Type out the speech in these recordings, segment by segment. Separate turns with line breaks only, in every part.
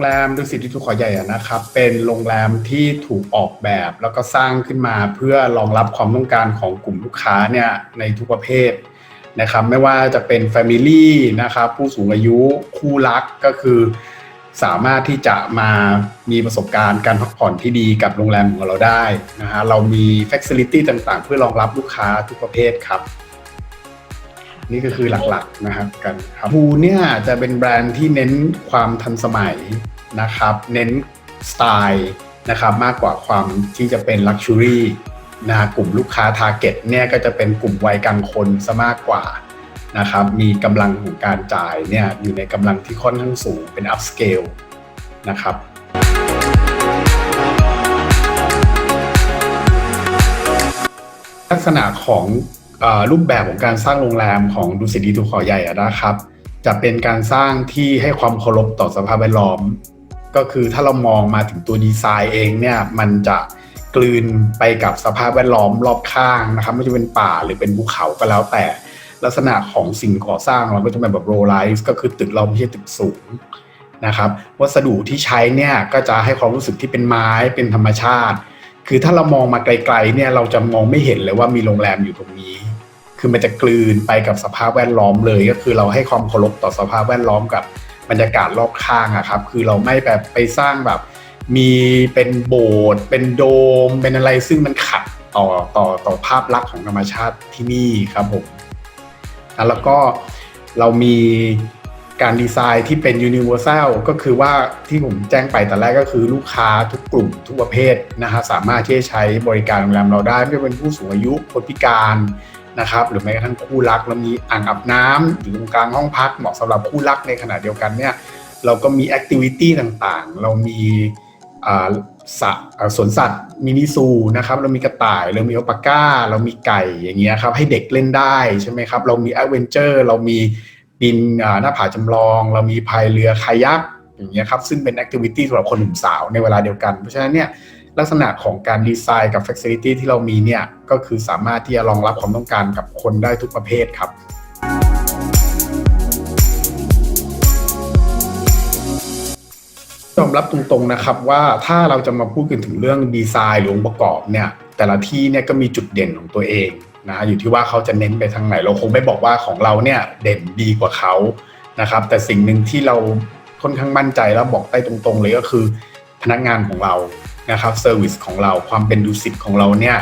รงแรมดุสิตที่ทุกขอใหญ่นะครับ เป็นโรงแรมที่ถูกออกแบบ แล้วก็สร้างขึ้นมาเพื่อรองรับความต้องการของกลุ่มลูกค้าเนี่ยในทุกประเภทนะครับ ไม่ว่าจะเป็น Family นะครับ ผู้สูงอายุคู่รักก็คือสามารถที่จะมามีประสบการณ์การพักผ่อนที่ดีกับโรงแรมของเราได้นะฮะเรามี Facility ต่างๆ เพื่อรองรับลูกค้าทุกประเภทครับ นี่ก็คือหลักๆนะครับกันครับบูเนี่ยจะเป็นแบรนด์ที่เน้นความทันสมัย นะครับ เน้นสไตล์นะครับมากกว่าความที่จะเป็นลักชัวรี่นะกลุ่มลูกค้าทาร์เก็ตเนี่ยก็จะเป็นกลุ่มวัยกลางคนซะมากกว่านะครับ มีกำลังของการจ่ายเนี่ยอยู่ในกำลังที่ค่อนข้างสูงเป็น up scale นะครับลักษณะของอรูปแบบของการสร้างโรงแรมของดุสิตดีทูขอใหญ่อะนะครับ จะเป็นการสร้างที่ให้ความเคารพต่อสภาพแวดล้อม ก็คือถ้าเรามองมาถึงตัวดีไซน์เองเนี่ยมันจะกลืนไปกับสภาพแวดล้อมรอบข้างนะครับไม่ว่าจะเป็นป่าหรือเป็นภูเขาก็แล้วแต่ลักษณะของสิ่งก่อสร้างเราก็จะเป็นแบบโรลไลฟ์ก็คือตึกเราไม่ใช่ตึกสูงนะครับวัสดุที่ใช้เนี่ยก็จะให้ความรู้สึกที่เป็นไม้เป็นธรรมชาติ คือถ้าเรามองมาไกลๆเนี่ยเราจะมองไม่เห็นเลยว่ามีโรงแรมอยู่ตรงนี้ คือมันจะกลืนไปกับสภาพแวดล้อมเลย ก็คือเราให้ความเคารพต่อสภาพแวดล้อมกับ บรรยากาศรอบข้างอะครับ คือเราไม่แบบไปสร้างแบบ มีเป็นโบสถ์เป็นโดม เป็นอะไรซึ่งมันขัดต่อต่อต่อภาพลักษณ์ของธรรมชาติที่นี่ครับผมแล้วก็เรามีการดีไซน์ที่เป็น universal ก็คือว่าที่ผมแจ้งไปแต่แรกก็คือลูกค้าทุกกลุ่มทุกประเภทนะฮะสามารถที่จะใช้บริการโรงแรมเราได้ไม่ว่าเป็นผู้สูงอายุคนพิการ นะครับหรือแม้กระทั่งคู่รักเรามีอ่างอาบน้ำอยู่ตรงกลางห้องพักเหมาะสำหรับคู่รักในขณะเดียวกันเนี่ยเราก็มีแอคทิวิตี้ต่างๆ เรามีสระสวนสัตว์มินิซูนะครับเรามีกระต่ายเรามีอัปาก้า เรามีไก่อย่างเงี้ยครับให้เด็กเล่นได้ใช่ไหมครับเรามีแอดเวนเจอร์เรามีบินหน้าผาจำลอง เรามีพายเรือคายักอย่างเงี้ยครับซึ่งเป็นแอคทิวิตี้สำหรับคนหนุ่มสาวในเวลาเดียวกัน เพราะฉะนั้นเนี่ย ลักษณะของการดีไซน์กับ Facility ที่เรามีเนี่ยก็คือสามารถที่จะรองรับความต้องการกับคนได้ทุกประเภทครับยอมรับตรงๆนะครับว่าถ้าเราจะมาพูดกันถึงเรื่องดีไซน์หรือองค์ประกอบเนี่ยแต่ละที่เนี่ยก็มีจุดเด่นของตัวเองนะอยู่ที่ว่าเขาจะเน้นไปทางไหน เราคงไม่บอกว่าของเราเนี่ยเด่นดีกว่าเขานะครับ แต่สิ่งหนึ่งที่เราค่อนข้างมั่นใจแล้วบอกได้ตรงๆเลยก็คือพนักงานของเรา นะครับเซอร์วิสของเราความเป็นดูสิตของเราเนี่ย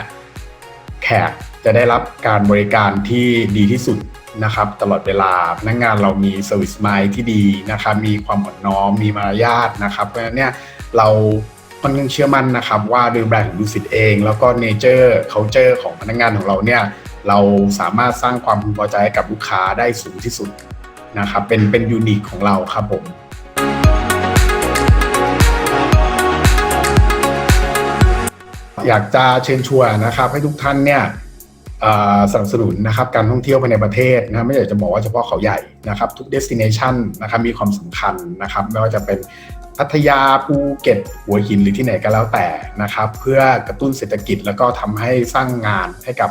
แขกจะได้รับการบริการที่ดีที่สุดนะครับตลอดเวลาพนักงานเรามีเซอร์วิสไมล์ที่ดีนะครับมีความอ่อนน้อมมีมารยาทนะครับเพราะฉะนั้นเนี่ยเราค่อนข้างเชื่อมั่นนะครับว่าโดยแบรนด์ของดูสิตเอง แล้วก็เนเจอร์เคาเจอร์ของพนักงานของเราเนี่ยเราสามารถสร้างความพึงพอใจให้กับลูกค้าได้สูงที่สุดนะครับเป็นเป็นยูนิคของเราครับผม อยากจะเชิญชวนนะครับ ให้ทุกท่านเนี่ยเอ่อสนับสนุนนะครับการท่องเที่ยวภายในประเทศนะไม่อยากจะบอกว่าเฉพาะเขาใหญ่นะครับทุก destination นะครับมีความสำคัญนะครับไม่ว่าจะเป็นพัทยาภูเก็ตหัวหินหรือที่ไหนก็แล้วแต่นะครับ เพื่อกระตุ้นเศรษฐกิจแล้วก็ทำให้สร้างงานให้กับ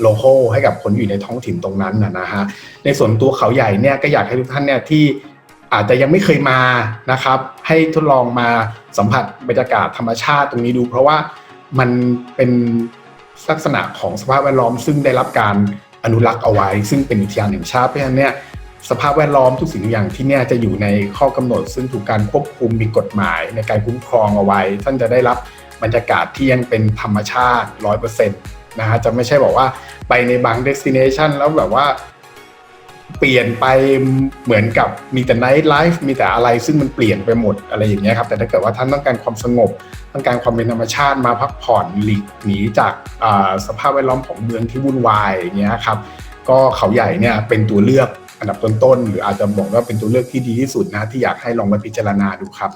โลโก้ให้กับคนอยู่ในท้องถิ่นตรงนั้นนะนะฮะในส่วนตัวเขาใหญ่เนี่ยก็อยากให้ทุกท่านเนี่ยที่อาจจะยังไม่เคยมานะครับ ให้ทดลองมาสัมผัสบรรยากาศธรรมชาติตรงนี้ดู เพราะว่า มันเป็นลักษณะของสภาพแวดล้อม ซึ่งได้รับการอนุรักษ์เอาไว้ ซึ่งเป็นอุทยานแห่งชาติเพราะฉะนั้นเนี่ยสภาพแวดล้อมทุกสิ่งทุกอย่างที่เนี่ยจะอยู่ในข้อกำหนด ซึ่งถูกการควบคุมมีกฎหมายในการคุ้มครองเอาไว้ ท่านจะได้รับบรรยากาศที่ยังเป็นธรรมชาติร้อยเปอร์เซ็นต์นะฮะจะไม่ใช่บอกว่าไปในบางเดสติเนชันแล้วแบบว่า เปลี่ยนไปเหมือนกับมีแต่ไนท์ไลฟ์มีแต่อะไรซึ่งมันเปลี่ยนไปหมดอะไรอย่างเงี้ยครับแต่ถ้าเกิดว่าท่านต้องการความสงบ ต้องการความเป็นธรรมชาติมาพักผ่อนหลีกหนีจากสภาพแวดล้อมของเมืองที่วุ่นวายอย่างเงี้ยครับก็เขาใหญ่เนี่ยเป็นตัวเลือกอันดับต้นๆหรืออาจจะบอกว่าเป็นตัวเลือกที่ดีที่สุดนะที่อยากให้ลองมาพิจารณาดูครับ